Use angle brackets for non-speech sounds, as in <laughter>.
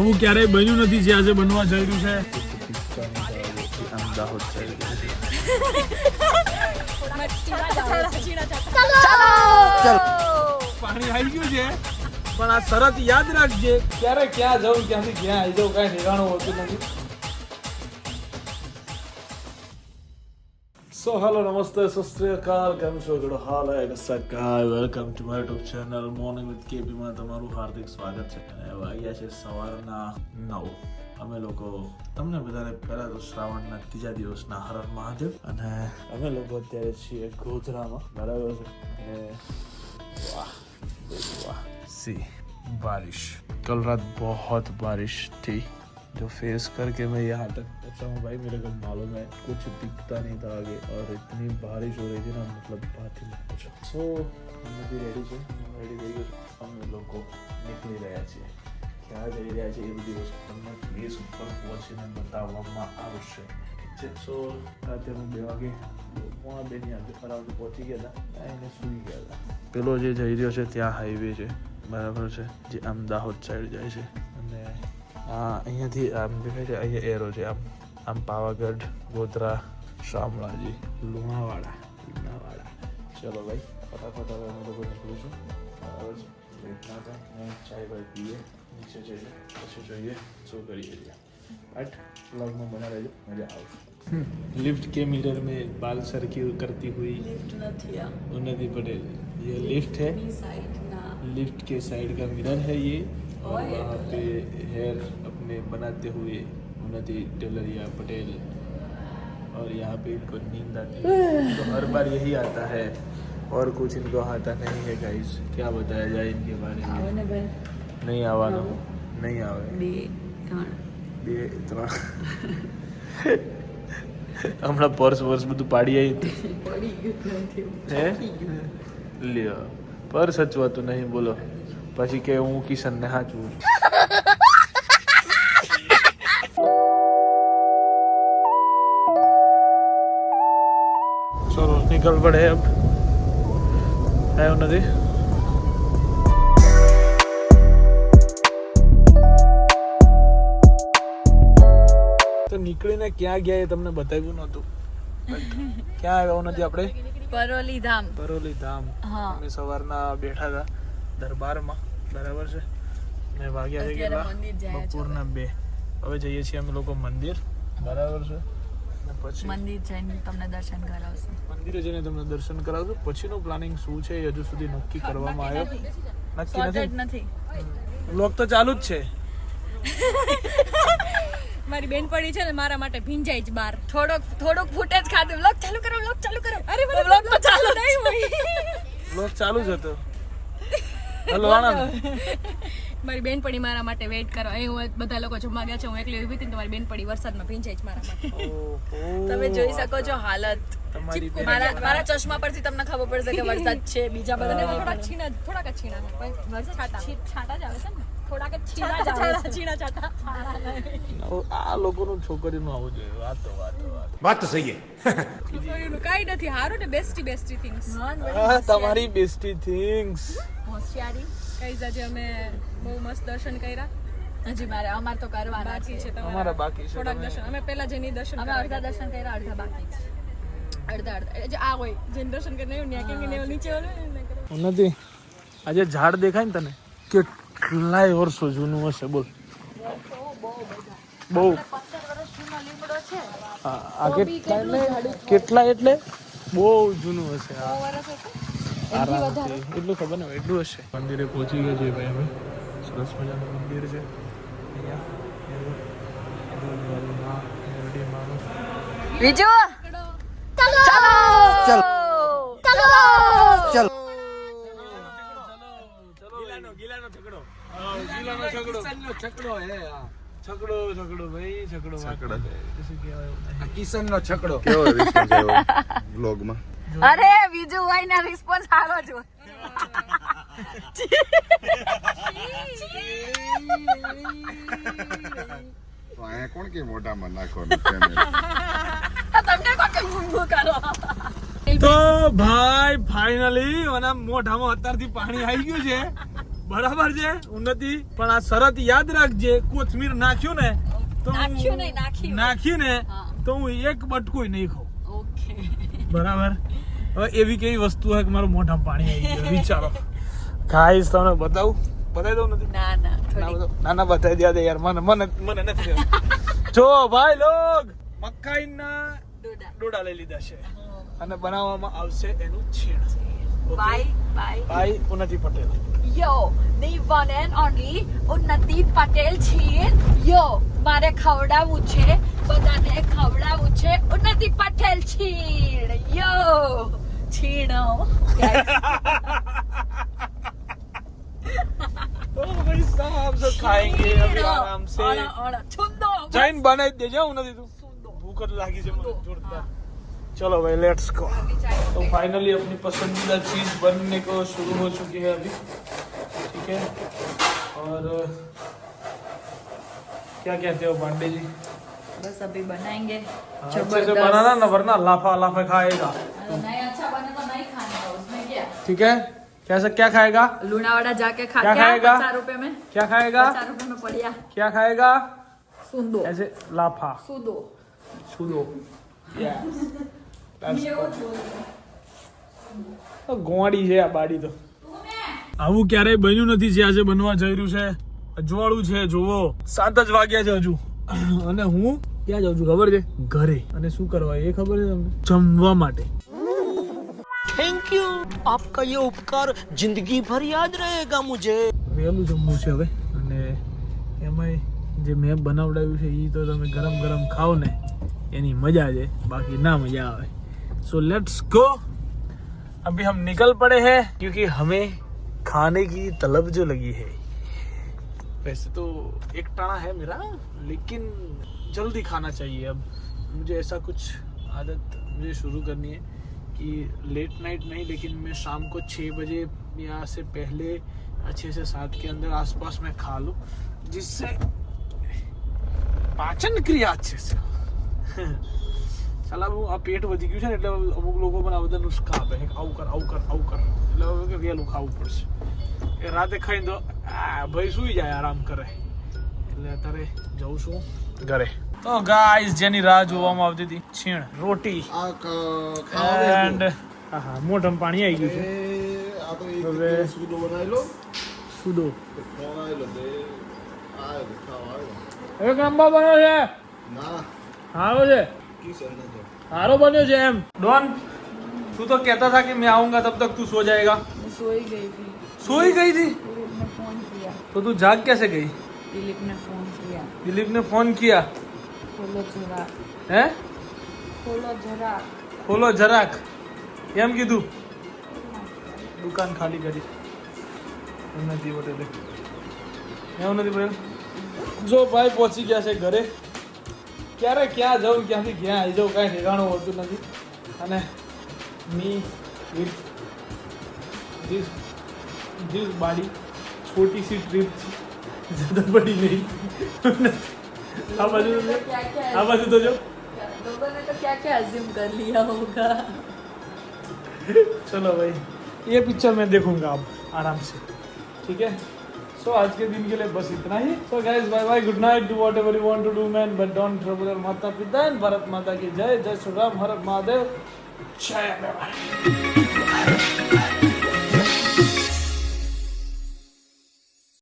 આવું ક્યારેય બન્યું નથી જે આજે બનવા જઈ રહ્યું છે. પાણી આવી ગયું છે. પણ આ શરત યાદ રાખજે ક્યારે ક્યાં જવું, ક્યાંથી ક્યાં આવી જવું, કઈ ઠેકાણું હોતું નથી. સો હેલો નમસ્તે સત શ્રી અકાલ કેમ છો કેડો હાલ હે કસાકાય welcome to my YouTube channel morning with કેપીમાં તમારું હાર્દિક સ્વાગત છે અને વાગ્યા છે સવારના નવ અમે લોકો તમને બધાને પહેલા તો શ્રાવણના ત્રીજા દિવસના હર મહાદેવ અને અમે લોકો અત્યારે છીએ ગોધરામાં બરાબર છે વાહ વાહ સી બારિશ કલ રાત બહોત બારિશ થઈ जो फेस करके मैं यहाँ तक पहुंचा हूँ भाई मेरे को मालूम है कुछ दिखता नहीं था आगे और इतनी बारिश हो रही थी ना मतलब बात ही मत पूछो सो અમે બી રેડી છે રેડી થઈ ગયો છું અમે લોકો નીકળી રહ્યા છીએ ક્યાં જઈ રહ્યા છે એ બધી વસ્તુ તમને પ્લેસ ઉપર પહોંચીને બતાવવામાં આવશે ઠીક છે સો રાતે અમે બે વાગે મોણા બેની આજે અરાઉન્ડ પહોંચી ગયા હતા એને સૂઈ ગયા હતા પેલો જે જઈ રહ્યો છે ત્યાં હાઈવે છે બરાબર છે જે આમ દાહોદ સાઈડ જાય છે અને આ અહીંયાથી આમ દેખાય છે અહીંયા એરો છે આમ આમ પાવાગઢ ગોધરા શામળાજી લુણાવાડા લુણાવાડા ચલો ભાઈ ફટાફટ હવે અમે લોકો નીકળીશું બરાબર છે લેટ ના થાય અને ચાય ભાઈ પીએ નીચે જઈએ પછી જોઈએ શું કરીએ છીએ બટ વ્લોગમાં બના રહેજો મજા આવશે लिफ्ट के मिरर में बाल सर की करती हुई लिफ्ट નથી આ उन्नति पटेल ये लिफ्ट है ની સાઈડ ના लिफ्ट के साइड का मिरर है ये और ओए। वहाँ पे हेयर अपने बनाते हुए उन्नति टेलरिया पटेल और यहाँ पे इनको नींद आती है तो हर बार यही आता है और कुछ इनको आता नहीं है गाइस क्या बताया जाए इनके बारे આવે में ને બેન नहीं आवानो नहीं आवे બે ત્રણ બે ત્રણ હમણાં પર્સ વર્સ બધું પાડી આવી હતી પડી ગયું ત્યાંથી હે થાકી ગયું. લ્યો પર સચવાતું નહીં બોલો પછી કે હું કિશન ને હાચવું ચલો નિકલ પડે એમ આવ્યો નથી તો નીકળીને ક્યાં ગયા એ તમને બતાવ્યું નહોતું. ક્યાં આવ્યા નથી આપણે? પરોલી ધામ. પરોલી ધામ. હા. અમે સવારના બેઠા હતા દરબારમાં. બરાબર છે. ને વાગ્યા છે કેટલા બપોરના બે. હવે જઈએ છીએ અમે લોકો મંદિર. બરાબર છે. પછી? મંદિર જઈને તમને દર્શન કરાવશું. મંદિરે જઈને તમને દર્શન કરાવશું. પછીનું પ્લાનિંગ શું છે એ હજુ સુધી નક્કી કરવામાં આવ્યો? નક્કી નથી? લોક તો ચાલુ જ છે. મારી બેન પડી છે ને મારા માટે ભીંજાઈ જ બાર. થોડોક થોડોક ફૂટેજ ખાધું. લોક ચાલુ કરો લોક ચાલુ કરો. અરે વ્લોગ તો ચાલુ નહીં હોય. બ્લોગ ચાલુ જ હતો. <laughs> <laughs> મારી બેન પડી મારા માટે વેઇટ કરો. અહીં હું બધા લોકો જમવા ગયા છે હું એકલી ઊભી હતી તમારી તો મારી બેન પડી વરસાદમાં ભીંજાઈ જ મારા માટે. તમે જોઈ શકો છો હાલત. મારા મારા ચશ્મા પરથી તમને ખબર પડશે કે <laughs> વરસાદ છે બીજા બધાને થોડા છીણા થોડાક છીણા પણ વરસાદ છાટા જ આવે છે ને? થોડાક છીણા ચાટા આ લોકોનું છોકરીનું આવું જોઈએ. વાત તો વાત. વાત તો સહી કઈ નથી. હારું ને બેસ્ટી બેસ્ટી થિંગ્સ તમારી બેસ્ટી થિંગ્સ હોશિયારી. કઈ આજે અમે બહુ મસ્ત દર્શન કર્યા. હજી મારે અમાર તો કરવા બાકી છે. તમારા. બાકી છે થોડાક દર્શન. અમે પહેલા જેની દર્શન અમે અડધા દર્શન કર્યા અડધા બાકી છે. અડધા અડધા. આ હોય. જેન દર્શન કરીને ન્યા કે નીચે ઓલે નથી આજે ઝાડ દેખાય ને તને? કેટલું કેટલાય વર્ષો જૂનું હશે બોલ. બહુ. આ કેટલા એટલે? કેટલા એટલે? બહુ જૂનું હશે એટલું ખબર ને એટલું હશે. મંદિરે પહોંચી ગયા છે ભાઈ અમે સરસ મજાનું મંદિર છે. અહીંયા. બીજું ચાલો ચાલો ચાલો છકડો છકડો ભાઈ છકડો છકડો શું કહેવાય કિશન નો છકડો કેવો રિસ્પોન્સ આવ્યો બ્લોગમાં અરે બીજું હોય ને રિસ્પોન્સ સારો જ હોય. કોણ કે મોઢામાં નાખવાનું તમને કોણ કે ઊંઘું કરો? તો ભાઈ ફાઇનલી મને મોઢામાં અત્યારથી પાણી આવી ગયું છે. બરાબર છે? ઉન્નતિ. પણ આ શરત યાદ રાખજે કોથમીર નાખ્યું ને તો નાખ્યું ને તો હું એક બટકું નહીં ખાઉં. બરાબર? હવે એવી કેવી વસ્તુ હોય કે મારું મોઢામાં પાણી આવી ગયું વિચારો. ખાઈશ તમને બતાવું? બતાવી દઉં નથી? ના ના ના ના બતાવી દે યાર મને મને મને નથી. જો ભાઈ લોગ! મકાઈના ડોડા. ડોડા લઈ લીધા છે. અને બનાવવામાં આવશે એનું છીણ. by by by Unnati Patel. Yo, the one and only Unnati યો મારે ખવડાવવું છે બધાને ખવડાવવું છે ઉન્નતિ પટેલ છીણ યો છીણો જૈન બનાવી દેજો હું તું ભૂખ લાગી છે જોરદાર चलो भाई लेट्स गो तो फाइनली अपनी पसंदीदा चीज़ बनने को शुरू हो चुकी है अभी। ठीक है? और क्या कहते हो पांडे जी? बस अभी बनाएँगे। अच्छे से बनाना ना वरना लाफा लाफा खाएगा। नहीं अच्छा बने तो नहीं खाने उसमें क्या? ठीक है? कैसे क्या खाएगा? लूनावाड़ा जाके खा क्या खाएगा? पचास रुपए में? क्या खाएगा? पचास रुपए में पड़िया क्या खाएगा? सुंदो। ऐसे लाफा। सुदो। સુદો ગોવાડી છે આ બાડી તો. આવું ક્યારેય બન્યું નથી જે આજે બનવા જઈ રહ્યું છે. અજવાળું છે જોવો સાત જ વાગ્યા છે હજુ. અને હું ક્યાં જાઉં છું ખબર છે? ઘરે. અને શું કરવા એ ખબર છે તમને? જમવા માટે. થેન્ક યુ આપકા યે ઉપકાર જિંદગી ભર યાદ રહેગા મુજે. વહેલું જમવું છે હવે. અને એમાંય જે મેં બનાવડાવ્યું છે એ તો તમે ગરમ ગરમ ખાઓ ને એની મજા છે. બાકી ના મજા આવે. सो लेट्स गो अभी हम निकल पड़े हैं क्योंकि हमें खाने की तलब जो लगी है। वैसे तो एक टाणा है मेरा, लेकिन जल्दी खाना चाहिए अब। मुझे ऐसा कुछ आदत मुझे शुरू करनी है कि लेट नाइट नहीं, लेकिन मैं शाम को छः बजे या से पहले अच्छे से सात के अंदर आसपास मैं खा लूँ, जिससे पाचन क्रिया अच्छे से <laughs> હું આ પેટ વધી ગયું છે ને એટલે અમુક લોકો મને આ બધા નુસ્ખા આપે કે આવું કર આવું કર આવું કર. એટલે હવે કે વહેલું ખાવું પડશે. એ રાતે ખાઈને તો આ ભાઈ સુઈ જાય આરામ કરે. એટલે અત્યારે જઉં છું ઘરે. તો ગાઈસ જેની રાહ જોવામાં આવતી હતી છીણ રોટી. એન્ડ હા હા મોઢમ પાણી આવી ગયું છે. હવે- સુડો બનાવી લો આવ્યો. એક નંબર બન્યો છે. ના. સારો છે. કિશન નતો સારો બન્યો છે એમ ડોન તું तो कहता था कि मैं आऊंगा तब तक तू सो जाएगा सोई गई थी सोई गई थी दिलीप ने फोन किया तो तू जाग कैसे गई दिलीप ने फोन किया दिलीप ने फोन किया खोलो जरा હે खोलो जरा ખોલો જરાક એમ કીધું દુકાન ખાલી કરી નથી પટેલે એવું નથી પટેલ જો ભાઈ પહોંચી ગયા છે ઘરે ક્યારે ક્યાં જાઉં ક્યાંથી ક્યાં આવી જાઉં કાંઈ ઠેકાણું હોતું નથી અને me with this this body छोटी सी ट्रिप थी ज़्यादा बड़ी नहीं આ બાજુ તો જો. क्या क्या આ બાજુ તો જો लोगों ने तो क्या क्या अज्यूम कर लिया होगा चलो भाई ये पिक्चर मैं देखूंगा अब आराम से ठीक है सो आज के दिन के लिए बस इतना ही। So guys bye bye good night do whatever you want to do man but don't trouble माता पिता एंड भारत माता की जय। जय श्री राम, हर महादेव। जय